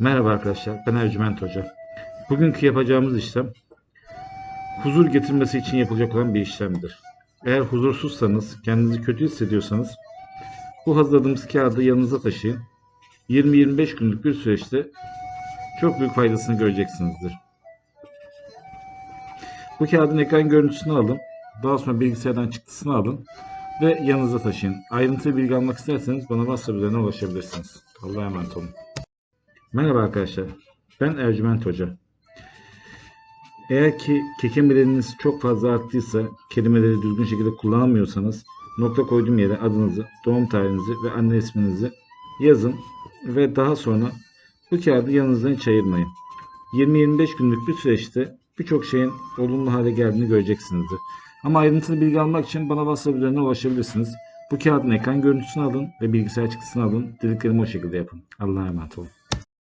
Merhaba arkadaşlar, ben Ercüment Hoca. Bugünkü yapacağımız işlem, huzur getirmesi için yapılacak olan bir işlemdir. Eğer huzursuzsanız, kendinizi kötü hissediyorsanız, bu hazırladığımız kağıdı yanınıza taşıyın. 20-25 günlük bir süreçte çok büyük faydasını göreceksinizdir. Bu kağıdın ekran görüntüsünü alın, daha sonra bilgisayardan çıktısını alın ve yanınıza taşıyın. Ayrıntılı bilgi almak isterseniz bana WhatsApp üzerinden ulaşabilirsiniz. Allah'a emanet olun. Merhaba arkadaşlar. Ben Ercüment Hoca. Eğer ki kekemeleriniz çok fazla arttıysa, kelimeleri düzgün şekilde kullanamıyorsanız, nokta koyduğum yere adınızı, doğum tarihinizi ve anne isminizi yazın ve daha sonra bu kağıdı yanınızdan hiç ayırmayın. 20-25 günlük bir süreçte birçok şeyin olumlu hale geldiğini göreceksinizdir. Ama ayrıntılı bilgi almak için bana WhatsApp üzerinden ulaşabilirsiniz. Bu kağıdın ekran görüntüsünü alın ve bilgisayar çıktısını alın. Dediklerimi o şekilde yapın. Allah'a emanet olun.